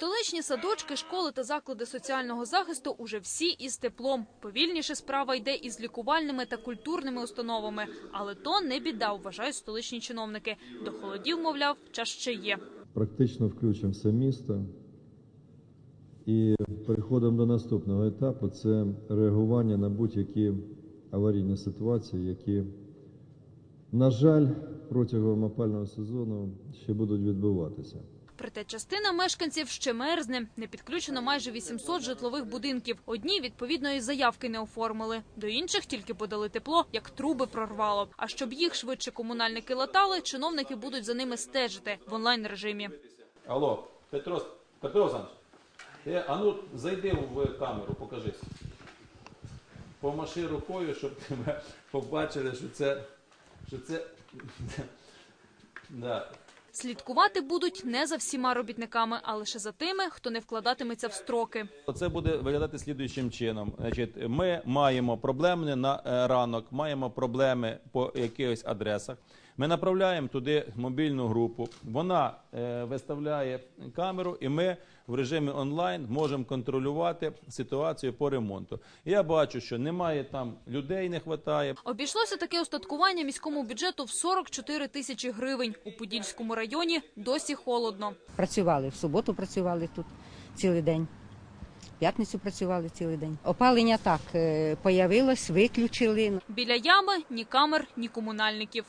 Столичні садочки, школи та заклади соціального захисту уже всі із теплом. Повільніше справа йде із лікувальними та культурними установами. Але то не біда, вважають столичні чиновники. До холодів, мовляв, час ще є. практично включимо все місто. І переходимо до наступного етапу це реагування на будь-які аварійні ситуації, які, на жаль, протягом опального сезону ще будуть відбуватися. Проте частина мешканців ще мерзне. Не підключено майже 800 житлових будинків. Одні відповідної заявки не оформили. До інших тільки подали тепло, як труби прорвало. А щоб їх швидше комунальники латали, чиновники будуть за ними стежити в онлайн режимі. Алло, Петро, Петро ти, а ну зайди в камеру, покажись. Помаши рукою, щоб тебе побачили, що це. Що це. Да. Слідкувати будуть не за всіма робітниками, а лише за тими, хто не вкладатиметься в строки. Це буде виглядати слідуючим чином. Значить, ми маємо проблеми на е, ранок, маємо проблеми по якихось адресах. Ми направляємо туди мобільну групу. Вона е, виставляє камеру, і ми в режимі онлайн можемо контролювати ситуацію по ремонту. Я бачу, що немає там людей, не вистачає. Обійшлося таке остаткування міському бюджету в 44 тисячі гривень. У Подільському районі досі холодно. Працювали в суботу, працювали тут цілий день. П'ятницю працювали цілий день. Опалення так е, появилось, виключили. Біля ями ні камер, ні комунальників.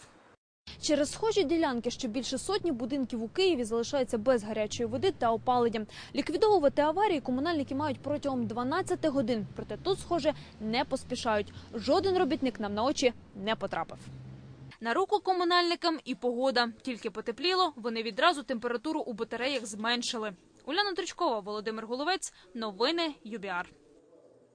Через схожі ділянки, що більше сотні будинків у Києві залишаються без гарячої води та опалення. Ліквідовувати аварії комунальники мають протягом 12 годин. Проте тут, схоже, не поспішають. Жоден робітник нам на очі не потрапив. На руку комунальникам і погода. Тільки потепліло, вони відразу температуру у батареях зменшили. Уляна Тричкова, Володимир Головець. Новини ЮБІАР.